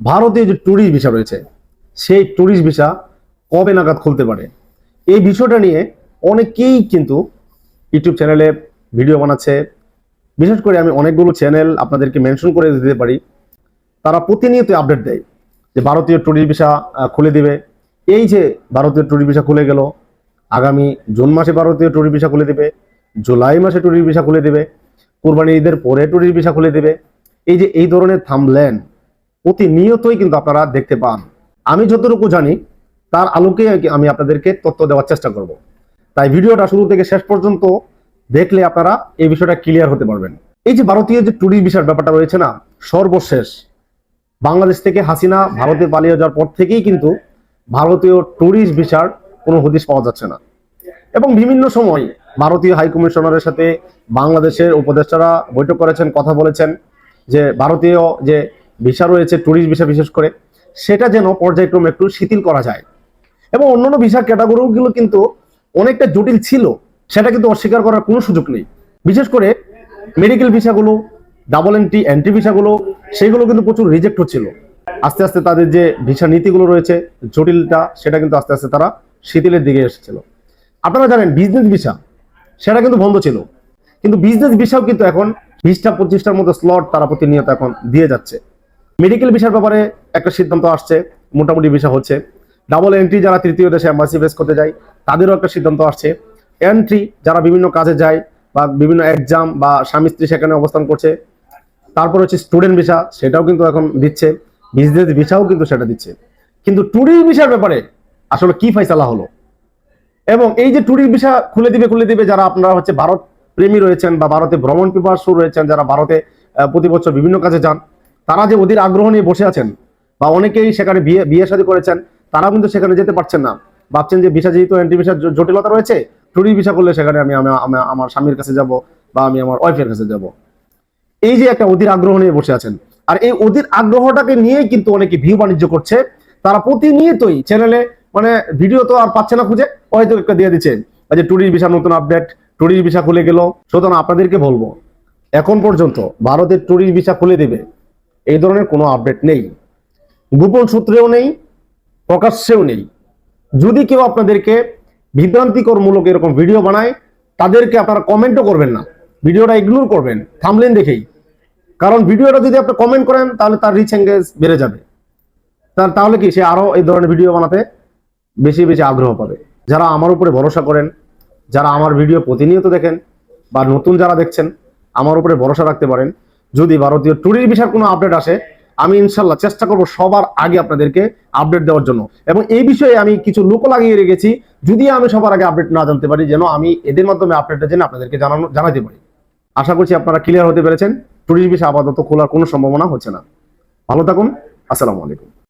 ভারতীয় যে tourist visa রয়েছে, সেই ট্যুরিস্ট ভিসা কবে নাগাদ খুলতে পারে? এই বিষয়টা নিয়ে অনেকেই কিন্তু ইউটিউব চ্যানেলে ভিডিও বানাচ্ছে। বিশেষ করে আমি অনেকগুলো চ্যানেল আপনাদেরকে মেনশন করে দিতে পারি। তারা প্রতিনিয়ত আপডেট দেয় যে ভারতীয় ট্যুরিস্ট ভিসা খুলে দিবে। এই যে ভারতীয় ট্যুরিস্ট ভিসা খুলে গেল, আগামী জুন মাসে ভারতীয় ট্যুরিস্ট ভিসা খুলে দিবে, জুলাই মাসে ট্যুরিস্ট ভিসা খুলে দিবে কুরবানি ঈদের পরে ট্যুরিস্ট ভিসা খুলে দিবে। এই যে এই ধরনের থামলেন প্রতিনিয়তই কিন্তু আপনারা দেখতে পান। আমি যতটুকু জানি, তার আলোকে আমি আপনাদেরকে তথ্য দেওয়ার চেষ্টা করব। তাই ভিডিওটা শুরু থেকে শেষ পর্যন্ত দেখলে আপনারা এই বিষয়টা ক্লিয়ার হতে পারবেন। এই যে ভারতীয় যে ট্যুরিস্ট ভিসার ব্যাপারটা রয়েছে না, সর্বশেষ। বাংলাদেশ থেকে হাসিনা ভারতে পালিয়ে যাওয়ার পর থেকেই কিন্তু ভারতীয় ট্যুরিস্ট ভিসার কোনো হদিশ পাওয়া যাচ্ছে না। এবং বিভিন্ন সময় ভারতীয় হাইকমিশনারের সাথে বাংলাদেশের উপদেষ্টারা বৈঠক করেছেন, কথা বলেছেন যে ভারতীয় যে ভিসা রয়েছে ট্যুরিস্ট ভিসা বিশেষ করে, সেটা যেন পর্যায়ক্রমে একটু শিথিল করা যায়। এবং অন্যান্য ভিসা ক্যাটাগরিগুলো কিন্তু অনেকটা জটিল ছিল, সেটা কিন্তু অস্বীকার করার কোনো সুযোগ নেই। বিশেষ করে মেডিকেল ভিসাগুলো ডাবল এন্ট্রি এন্ট্রি ভিসাগুলো সেগুলো কিন্তু প্রচুর রিজেক্ট হচ্ছিল আস্তে আস্তে তাদের যে ভিসা নীতিগুলো রয়েছে, জটিলটা, সেটা কিন্তু আস্তে আস্তে তারা শিথিলের দিকে এসেছিল। আপনারা জানেন বিজনেস ভিসা, সেটা কিন্তু বন্ধ ছিল। কিন্তু বিজনেস ভিসাও কিন্তু এখন বিশটা, পঁচিশটার মতো স্লট তারা প্রতিনিয়ত এখন দিয়ে যাচ্ছে। মেডিকেল ভিসার ব্যাপারে একটা সিদ্ধান্ত আসছে, মোটামুটি ভিসা হচ্ছে। ডাবল এন্ট্রি যারা তৃতীয় দেশে অ্যাম্বাসি বেস করতে যায়, তাদেরও একটা সিদ্ধান্ত আসছে। এন্ট্রি যারা বিভিন্ন কাজে যায় বা বিভিন্ন এক্সাম বা স্বামী স্ত্রী সেখানে অবস্থান করছে, তারপর হচ্ছে স্টুডেন্ট ভিসা সেটাও কিন্তু এখন দিচ্ছে। বিজনেস ভিসাও কিন্তু সেটা দিচ্ছে। কিন্তু ট্যুরিস্ট ভিসার ব্যাপারে আসলে কি ফয়সালা হলো? এবং এই যে ট্যুরিস্ট ভিসা খুলে দিবে খুলে দিবে যারা আপনারা হচ্ছে ভারত প্রেমী রয়েছেন বা ভারতে ভ্রমণ পিপাসু রয়েছেন, যারা ভারতে প্রতি বছর বিভিন্ন কাজে যান তারা যে অধীর আগ্রহ নিয়ে বসে আছেন, বা অনেকেই সেখানে বিয়ে বিয়ে শাদী করেছেন তারা কিন্তু সেখানে যেতে পারছেন না। ভাবছেন যে ভিসা যেহেতু এন্ট্রি ভিসার জটিলতা রয়েছে ট্যুরিস্ট ভিসা করলে সেখানে আমি, আমি- আমি- আমার স্বামীর কাছে যাব, বা আমি আমার ওয়াইফের কাছে যাব। এই যে একটা অধীর আগ্রহ নিয়ে বসে আছেন, আর এই অধীর আগ্রহটাকে নিয়েই কিন্তু অনেকে ভিউ বাণিজ্য করছে। তারা প্রতিনিয়তই চ্যানেলে মানে ভিডিও তো আর পাচ্ছে না খুঁজে, হয়তো একটা দিয়ে দিচ্ছে যে ট্যুরিস্ট ভিসা নতুন আপডেট ট্যুরিস্ট ভিসা খুলে গেল। সুতরাং আপনাদেরকে বলব, এখন পর্যন্ত ভারতের ট্যুরিস্ট ভিসা খুলে দিবে। এই ধরনের কোনো আপডেট নেই। গোপন সূত্রেও নেই, প্রকাশ্যেও নেই। যদি কেউ আপনাদেরকে বিভ্রান্তিকর মূলক এরকম ভিডিও বানায়, তাদেরকে আপনারা কমেন্টও করবেন না। ভিডিওটা ইগনোর করবেন থামলেন দেখেই। কারণ ভিডিওটা যদি আপনি কমেন্ট করেন, তাহলে তার রিচ এঙ্গেজ বেড়ে যাবে। তার, তাহলে কি সে আরও এই ধরনের ভিডিও বানাতে বেশি বেশি আগ্রহ পাবে। যারা আমার উপরে ভরসা করেন, যারা আমার ভিডিও প্রতিনিয়ত দেখেন, বা নতুন যারা দেখছেন, আমার উপরে ভরসা রাখতে পারেন যদি ভারতীয় টুরির বিষয়ে কোনো আপডেট আসে, আমি ইনশাল্লাহ চেষ্টা করব সবার আগে আপনাদেরকে আপডেট দেওয়ার জন্য। এবং এই বিষয়ে আমি কিছু লোক লাগিয়ে রেখেছি, যদি আমি সবার আগে আপডেট না জানতে পারি, যেন আমি এদের মাধ্যমে আপডেটটা জেনে আপনাদেরকে জানানো, জানাতে পারি। আশা করছি আপনারা ক্লিয়ার হতে পেরেছেন ট্যুরিস্ট বিষয়ে আপাতত খোলার কোনো সম্ভাবনা হচ্ছে না। ভালো থাকুন, আসসালামু আলাইকুম।